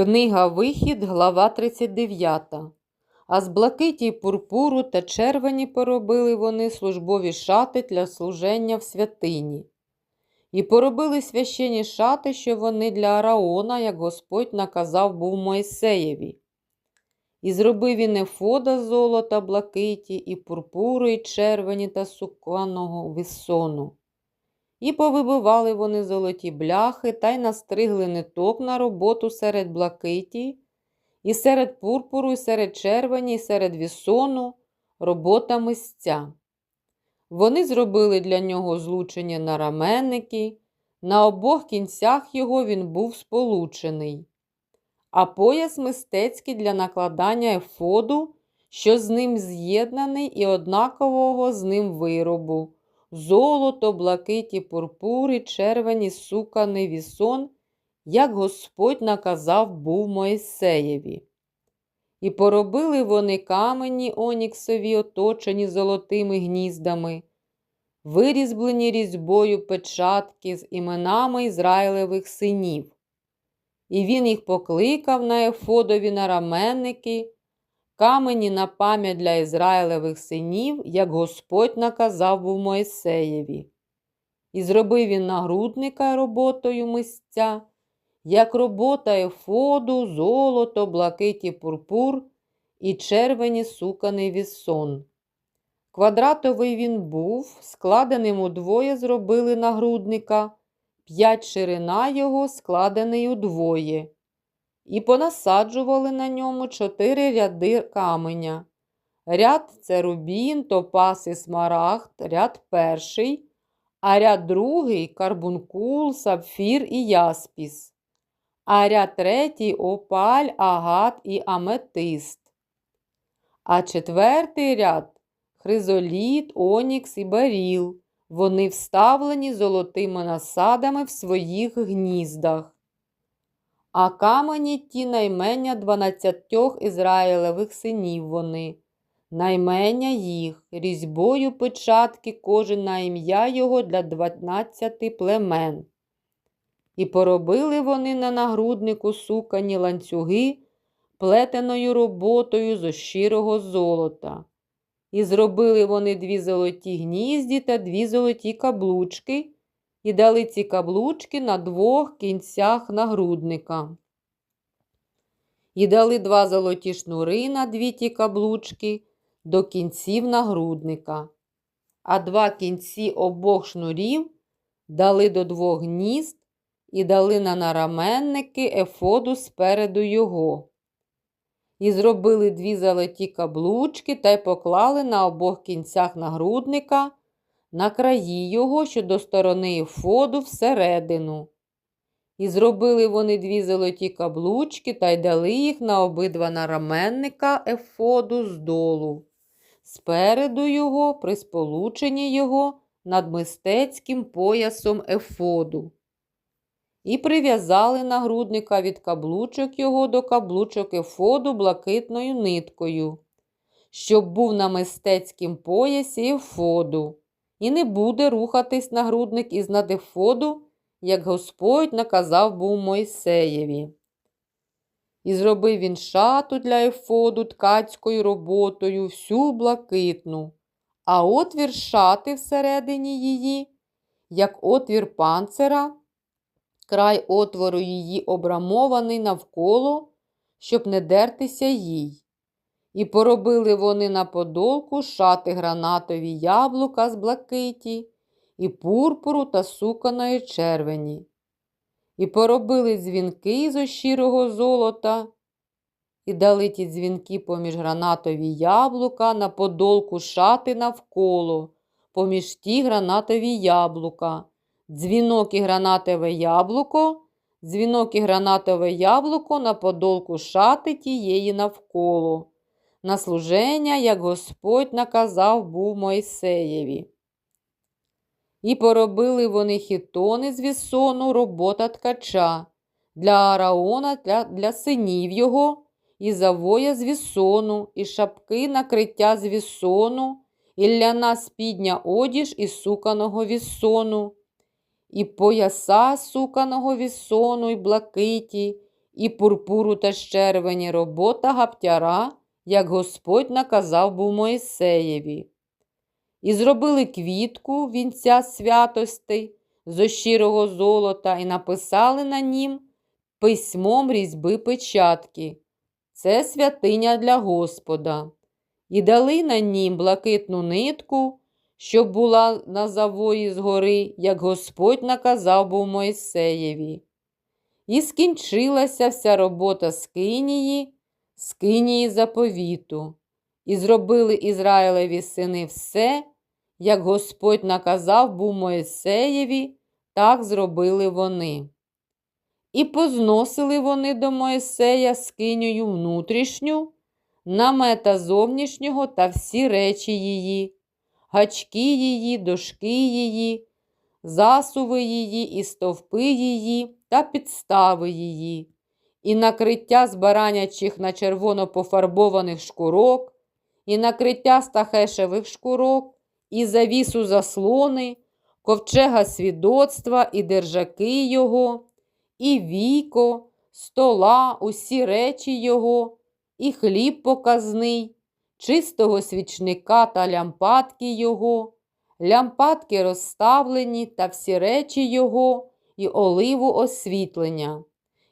Книга Вихід, глава 39. А з блакиті пурпуру та червені поробили вони службові шати для служення в святині. І поробили священні шати, що вони для Араона, як Господь наказав був Моїсеєві. І зробив він ефода золота блакиті, і пурпуру, і червені та суканого висону. І повибивали вони золоті бляхи та й настригли ниток на роботу серед блакиті, і серед пурпуру, і серед червені, і серед вісону робота мисця. Вони зробили для нього злучення на раменники, на обох кінцях його він був сполучений, а пояс мистецький для накладання ефоду, що з ним з'єднаний і однакового з ним виробу золото, блакиті, пурпури, червені, суканий вісон, як Господь наказав був Моїсеєві. І поробили вони камені оніксові, оточені золотими гніздами, вирізблені різьбою печатки з іменами Ізраїлевих синів. І він їх покликав на Ефодові на раменники, камені на пам'ять для Ізраїлевих синів, як Господь наказав був Моїсеєві. І зробив він нагрудника роботою мисця, як робота ефоду, золото, блакиті пурпур і червені суканий вісон. Квадратовий він був, складеним удвоє зробили нагрудника, п'ять ширина його складений удвоє і понасаджували на ньому чотири ряди каменя. Ряд це рубін, топас і смарагд, ряд перший, а ряд другий карбункул, сапфір і яспіс, а ряд третій опаль, агат і аметист. А четвертий ряд хризоліт, онікс і баріл. Вони вставлені золотими насадами в своїх гніздах а камені ті наймення дванадцятьох Ізраїлевих синів вони, наймення їх, різьбою печатки кожен на ім'я його для дванадцяти племен. І поробили вони на нагруднику сукані ланцюги плетеною роботою з щирого золота. І зробили вони дві золоті гнізді та дві золоті каблучки і дали ці каблучки на двох кінцях нагрудника. І дали два золоті шнури на дві ті каблучки до кінців нагрудника, а два кінці обох шнурів дали до двох гнізд і дали на нараменники ефоду спереду його. І зробили дві золоті каблучки та й поклали на обох кінцях нагрудника на краї його, що до сторони Ефоду всередину. І зробили вони дві золоті каблучки та й дали їх на обидва нараменника Ефоду здолу. Спереду його, при сполученні його над мистецьким поясом Ефоду. І прив'язали нагрудника від каблучок його до каблучок Ефоду блакитною ниткою, щоб був на мистецькім поясі Ефоду і не буде рухатись нагрудник із надефоду, як Господь наказав був Мойсеєві. І зробив він шату для ефоду ткацькою роботою всю блакитну, а отвір шати всередині її, як отвір панцера, край отвору її обрамований навколо, щоб не дертися їй. І поробили вони на подолку шати гранатові яблука з блакиті, і пурпуру та суканої червені. І поробили дзвінки з ощирого золота, і дали ті дзвінки поміж гранатові яблука на подолку шати навколо, поміж ті гранатові яблука, дзвінок і гранатове яблуко, дзвінок і гранатове яблуко на подолку шати тієї навколо на служення, як Господь наказав був Мойсеєві. І поробили вони хітони з вісону робота ткача для Араона, для, для синів його, і завоя з вісону, і шапки накриття з вісону, і ляна спідня одіж із суканого вісону, і пояса суканого вісону, і блакиті, і пурпуру та щервені робота гаптяра, як Господь наказав був Моїсеєві. І зробили квітку вінця святостей зо щирого золота і написали на нім письмом різьби печатки. Це святиня для Господа. І дали на нім блакитну нитку, щоб була на завої згори, як Господь наказав був Мойсеєві. І скінчилася вся робота скинії, скинії заповіту, і зробили Ізраїлеві сини все, як Господь наказав був Моїсеєві, так зробили вони. І позносили вони до Моїсея скиню внутрішню, намета зовнішнього та всі речі її, гачки її, дошки її, засуви її, і стовпи її та підстави її, і накриття з баранячих на червоно пофарбованих шкурок, і накриття стахешевих шкурок, і завісу заслони, ковчега свідоцтва, і держаки його, і віко, стола, усі речі його, і хліб показний, чистого свічника та лямпадки його, лямпадки розставлені та всі речі його, і оливу освітлення,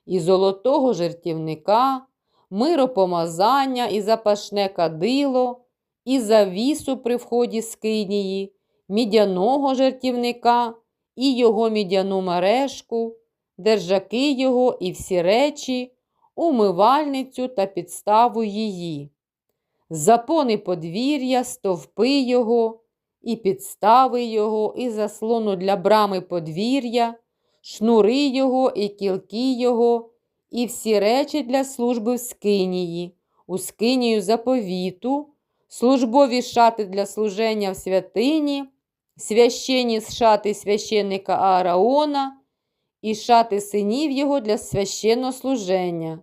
і золотого жертівника, миропомазання, і запашне кадило, і завісу при вході скинії, мідяного жертівника, і його мідяну мережку, держаки його і всі речі, умивальницю та підставу її, запони подвір'я, стовпи його, і підстави його, і заслону для брами подвір'я, шнури його, і кілки його, і всі речі для служби в скинії, у скинію заповіту, службові шати для служення в святині, священні шати священника Аараона і шати синів його для священнослуження.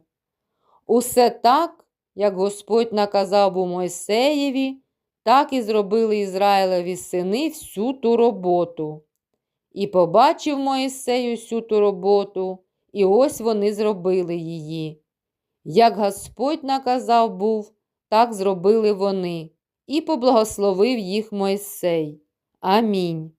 Усе так, як Господь наказав був Мойсеєві, так і зробили Ізраїлеві сини всю ту роботу. І побачив Моїсею усю ту роботу, і ось вони зробили її. Як Господь наказав був, так зробили вони, і поблагословив їх Мойсей. Амінь.